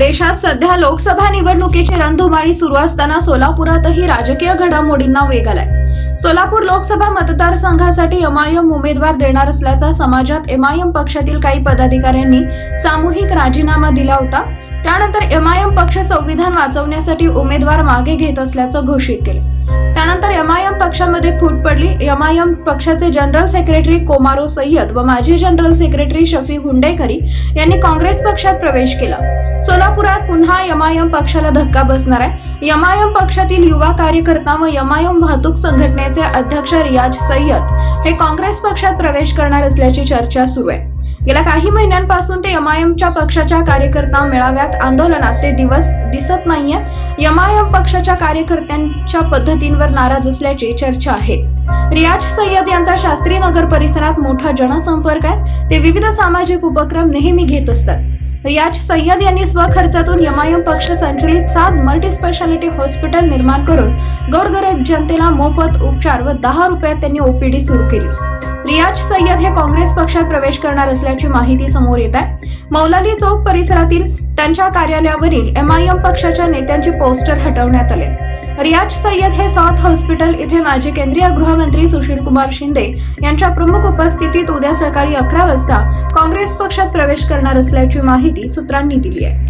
देशात सध्या लोकसभा निवडणुकीची रणधुमाळी सुरू असताना सोलापुरातही राजकीय घडामोडींना वेग आलाय. सोलापूर लोकसभा मतदारसंघासाठी एमआयएम उमेदवार देणार असल्याचा समाजात एमआयएम पक्षातील काही पदाधिकाऱ्यांनी सामूहिक राजीनामा दिला होता. त्यानंतर एमआयएम पक्ष संविधान वाचवण्यासाठी उमेदवार मागे घेत असल्याचं घोषित केलं. त्यानंतर एमआयएम पक्षामध्ये फूट पडली. एमआयएम पक्षाचे जनरल सेक्रेटरी कोमारो सय्यद व माजी जनरल सेक्रेटरी शफी हुंडेकरी यांनी काँग्रेस पक्षात प्रवेश केला. सोलापुरात पुन्हा यमायम पक्षाला धक्का बसणार आहे. यमायम पक्षातील युवा कार्यकर्ता व यमायम वाहतूक संघटनेचे अध्यक्ष रियाज सय्यद हे काँग्रेस पक्षात प्रवेश करणार असल्याची चर्चा सुरू आहे. गेल्या काही महिन्यांपासून ते यमायमच्या पक्षाच्या कार्यकर्ता मेळाव्यात आंदोलनात ते दिवस दिसत नाहीये. यमायम पक्षाच्या कार्यकर्त्यांच्या पद्धतींवर नाराज असल्याची चर्चा आहे. रियाज सय्यद यांचा शास्त्री नगर परिसरात मोठा जनसंपर्क आहे. ते विविध सामाजिक उपक्रम नेहमी घेत असतात. रियाज सय्यद यांनी स्वखर्चातून यमायम पक्ष संचलित सात मल्टी स्पेशालिटी हॉस्पिटल निर्माण करून गोरगरीब जनतेला मोफत उपचार व दहा रुपयात त्यांनी ओपीडी सुरू केली. रियाज सय्यद हे काँग्रेस पक्षात प्रवेश करणार असल्याची माहिती समोर येत आहे. मौलाली चौक परिसरातील त्यांच्या कार्यालयावरील एमआयएम पक्षाच्या नेत्यांचे पोस्टर हटवण्यात आले. रियाज सय्यद हे साऊथ हॉस्पिटल इथे माजी केंद्रीय गृहमंत्री सुशील कुमार शिंदे यांच्या प्रमुख उपस्थितीत उद्या सकाळी अकरा वाजता काँग्रेस पक्षात प्रवेश करणार असल्याची माहिती सूत्रांनी दिली आहे.